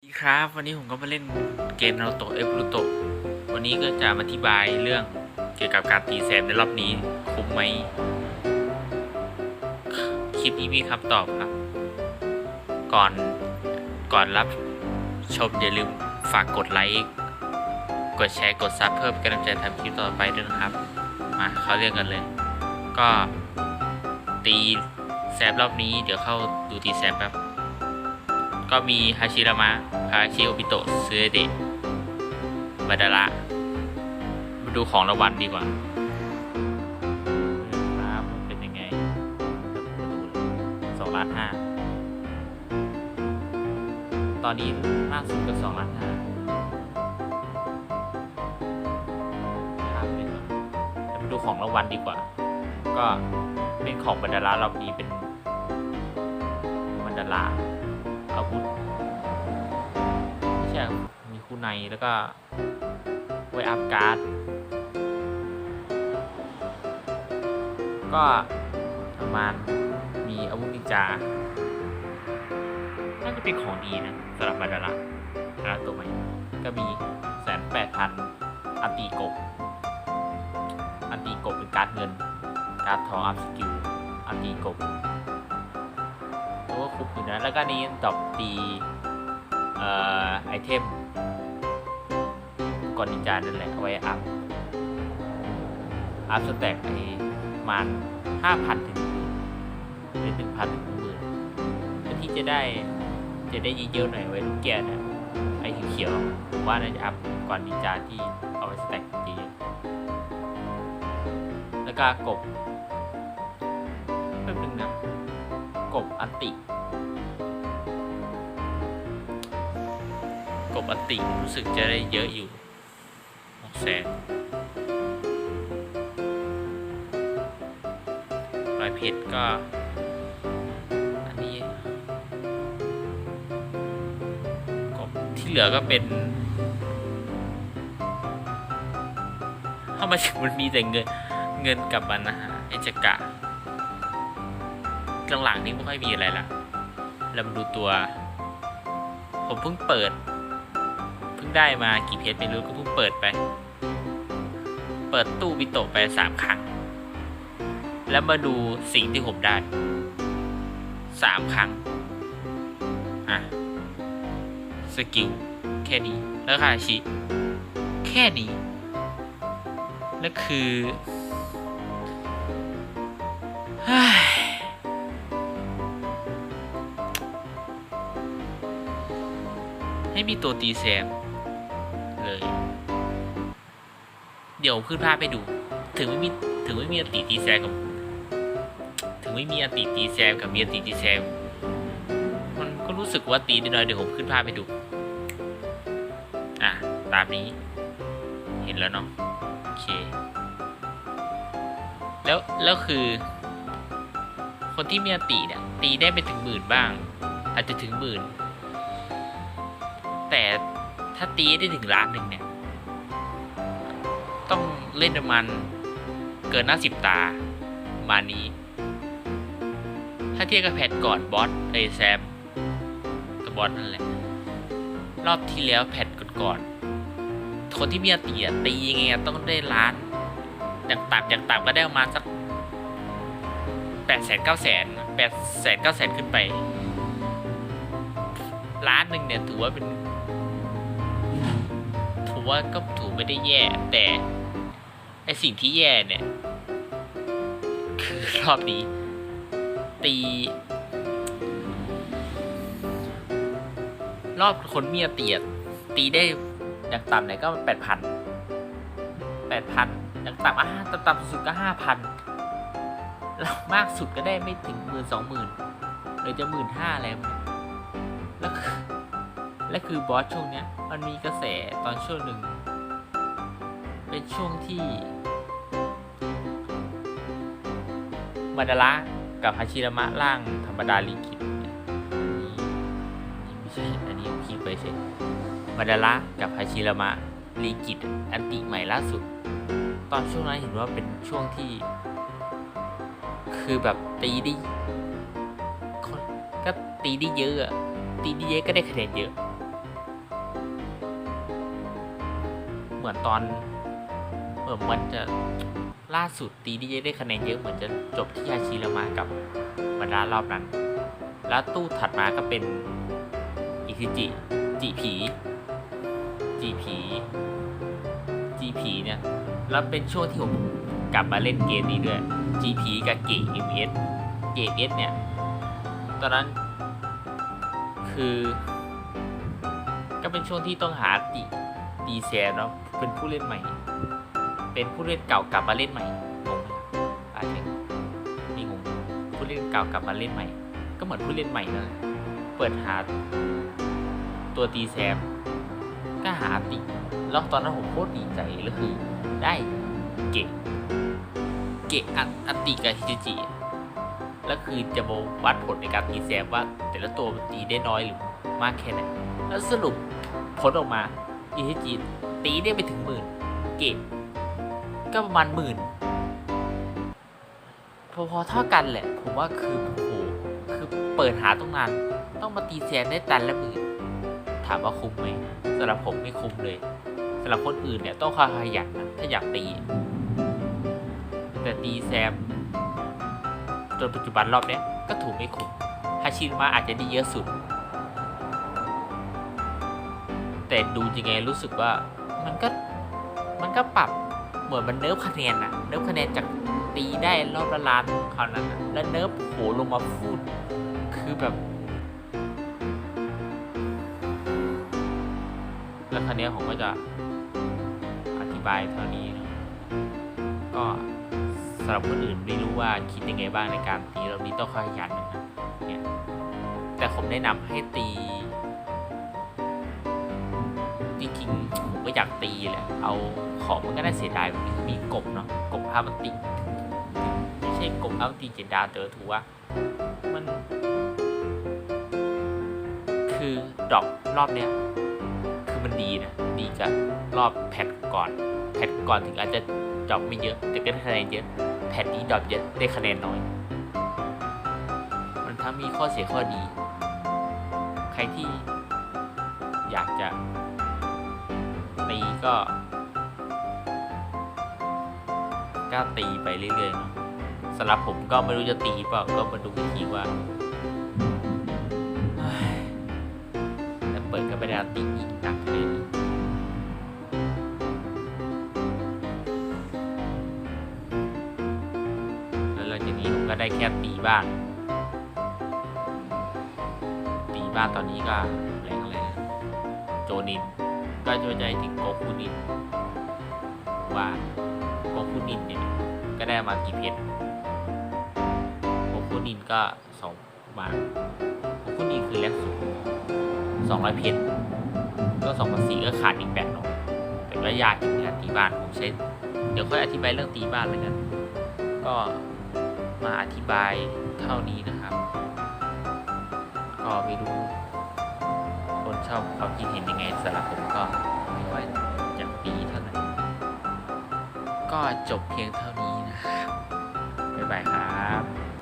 สวัสดีครับวันนี้ผมก็มาเล่นเกมนารูโตะเอฟรูโตะวันนี้ก็จะมาอธิบายเรื่องเกี่ยวกับการตีแซมในรอบนี้คุ้มไหมคลิปนี้มีคำตอบครับ ก่อนก่อนรับชมอย่าลืมฝากกดไลค์กดแชร์กดซับเพิ่มกำลังใจทำคลิปต่อไปด้วยนะครับ มาเข้าเรื่องกันเลย ก็ตีแซมรอบนี้เดี๋ยวเข้าดูตีแซมแป๊บ ก็มีฮาชิรามะฮาชิโอบิโตะเซเดะบาดาระมาดูของรางวัลดีกว่าครับเป็นยังไงสองล้านห้าตอนนี้มากสุดก็สองล้านห้ารับเป็นแบบแต่มาดูของรางวัลดีกว่า ก็เป็นของบรรดาระรอบนี้เป็นบรรดาระ อาวุธไม่ใช่มีคู่ในแล้วก็ไว้อัพการ์ด ก็ประมาณมีอาวุธนิจาน่าจะเป็นของดีนะสำหรับมาดาระดาระตัวใหม่ก็มีแสนแปดพันอันตีกบ อันตีกบเป็นการ์ดเงิน การ์ดทองอัพสกิล อันตีกบ ตัวคุบอยู่นะแล้วก็นี้ดรอปตีเอ่อไอเทมก่อนนินจานั่นแหละเอาไว้อัพ อัพสแต็กไอมันห้าพันถึงหรือหนึ่งพันถึงหมื่นเพื่อที่จะได้จะได้เยอะๆหน่อยไว้ลูกแก้วนะไอเขียวๆผมว่าน่าจะอัพก่อนนินจาที่เอาไว้สแต็กเยอะๆแล้วก็กบเพิ่มหนึ่งนะ กบอติ กบอติรู้สึกจะได้เยอะอยู่หกแสนรอยเพชรก็ อันนี้ กบที่เหลือก็เป็นถ้ามาถึงมันมีแต่เงินเงินกับมันนะฮะไอจกะ หลังๆนี้ไม่ค่อยมีอะไรละเรามาดูตัว ผมเพิ่งเปิด เพิ่งได้มากี่เพจไม่รู้ก็เพิ่งเปิดไป เปิดตู้บิโตะไปสามครั้ง แล้วมาดูสิ่งที่ผมได้สามครั้ง อะ สกิล แค่นี้ แล้วคาชิ แค่นี้แล้วคือ ให้มีตัวตีแซมเลย เดี๋ยวขึ้นภาพให้ดู ถึงไม่มีถึงไม่มีอัติตีแซมกับ ถึงไม่มีอัติตีแซมกับมีอัติตีแซมมันก็รู้สึกว่าตีนิดหน่อยเดี๋ยวผมขึ้นภาพให้ดู อะ ตามนี้ เห็นแล้วเนาะโอเค แล้วแล้วคือ คนที่มีอัติเนี่ยตีได้ไปถึงหมื่นบ้าง อาจจะถึงหมื่น แต่ถ้าตีได้ถึงล้านหนึ่งเนี่ย ต้องเล่นประมาณเกินหน้าสิบตามานี้ ถ้าเทียบกับแพทก่อนบอสไอแซมกับบอสนั่นแหละ รอบที่แล้วแพทก่อนๆคนที่มีอติอะตียังไงต้องได้ล้านอย่างต่ำอย่างต่ำก็ได้ประมาณสักแปดแสนเก้าแสนแปดแสนเก้าแสนขึ้นไปล้านหนึ่งเนี่ยถือว่าเป็น ถือว่าก็ถือไม่ได้แย่ แต่ไอสิ่งที่แย่เนี่ย คือรอบนี้ ตี รอบคนเมียเตียตีได้อย่างต่ำเนี่ยก็แปดพันแปดพันอย่างต่ำอะต่ำต่ำสุดก็ห้าพันแล้วมากสุดก็ได้ไม่ถึงหมื่นสองหมื่นหรือจะหมื่นห้าแล้วแล้วคื และคือบอสช่วงเนี้ยมันมีกระแสตอนช่วงหนึ่ง เป็นช่วงที่มาดาระกับฮาชิรามะร่างธรรมดาลีกิตนี่ยนี่นี่ไม่ใช่อันนี้ผมคิดไปเฉยมาดาระกับฮาชิรามะลีกิตอันติใหม่ล่าสุด ตอนช่วงนั้นเห็นว่าเป็นช่วงที่ คือแบบตีได้ก็ตีได้เยอะอะตีได้เยอะก็ได้คะแนนเยอะ เหมือนตอนเหมือนมันจะล่าสุดตีดีเจได้คะแนนเยอะเหมือนจะจบที่ยาชิรามะกับบรรดารอบนั้น แล้วตู้ถัดมาก็เป็นอิคิจิจีผีจีผีจีผีเนี่ย แล้วเป็นช่วงที่ผมกลับมาเล่นเกมนี้ด้วย GP กับเกม MS เกม MS เนี่ย ตอนนั้นคือ ก็เป็นช่วงที่ต้องหาตีตีแซนเนาะ เป็นผู้เล่นใหม่ เป็นผู้เล่นเก่ากลับมาเล่นใหม่งงไหมอาจจะม่งงผู้เล่นเก่ากลับมาเล่นใหม่ ก็เหมือนผู้เล่นใหม่นั่นแหละเปิดหาตัวตีแซมก็หาติแล้วตอนนั้นผมโคตรดีใจแล้วคือได้เกะเกะอันอันติกับฮิจิจิแล้วคือจะมาวัดผลในการตีแซมว่า แต่ละตัวมันตีได้น้อยหรือมากแค่ไหนแล้วสรุปผลออกมาฮิจิจิ ตีได้ไปถึงหมื่นเกะก็ประมาณหมื่นพอพอๆเท่ากันแหละ ผมว่าคือโอ้โหคือเปิดหาต้องนานต้องมาตีแซมได้ตันละหมื่นถามว่าคุ้มไหมสำหรับผมไม่คุ้มเลยสำหรับคนอื่นเนี่ยต้องขยันนะถ้าอยากตี แต่ตีแซมจนปัจจุบันรอบนี้ก็ถูกไม่คุ้มฮาชินมาอาจจะได้เยอะสุด แต่ดูยังไงรู้สึกว่า มันก็มันก็ปรับเหมือนมันเนิร์ฟคะแนนนะเนิร์ฟคะแนนจากตีได้รอบละล้านคราวนั้นนะแล้วเนิร์ฟโหลงมาฟูดคือแบบ แล้วคราวเนี้ผมก็จะอธิบายเท่านี้ ก็สำหรับคนอื่นไม่รู้ว่าคิดยังไงบ้างในการตีรอบนี้ต้องขยันนะครับเนี่ยแต่ผมแนะนำให้ตีจริงๆ อยากตีแหละ เอาของมันก็น่าเสียดายมันมีกบเนาะ กบอามันติ ไม่ใช่กบอามันติเจนดาเตอถือว่ามัน คือดอปรอบเนี้ยคือมันดีนะ ดีกับรอบแพทก่อน แพทก่อนถึงอาจจะดอปไม่เยอะ แต่ก็ได้คะแนนเยอะ แพทนี้ดอปเยอะได้คะแนนน้อย มันทั้งมีข้อเสียข้อดี ใครที่อยากจะ ก็กล้าตีไปเรื่อยๆนะสำหรับผมก็ไม่รู้จะตีเปล่าก็มาดูอีกทีว่าแล้วเปิดก็ไม่ได้ตีอีกหนักเลยแล้วหลังจากนี้ผมก็ได้แค่ตีบ้างตีบ้างตอนนี้ก็แรงอะไรโจนิน ก็จะใจถึงโกคุนินว่าโกคุนินเนี่ยก็ได้มากี่เพชรโกคุนินก็สองมาโกคุนินคือแรกสูงสองร้อยเพชรก็สองพันสี่ก็ขาดอีกแปดหน่อยแต่ก็ยากอยู่ในการตีบ้านผมใช้เดี๋ยวค่อยอธิบายเรื่องตีบ้านเลยกันก็มาอธิบายเท่านี้นะครับ ก็ไม่รู้ ชอบเขาคิดเห็นยังไงสำหรับผมก็ไม่ว่าจะปีเท่านั้นก็จบเพียงเท่านี้นะครับบ๊ายบายครับ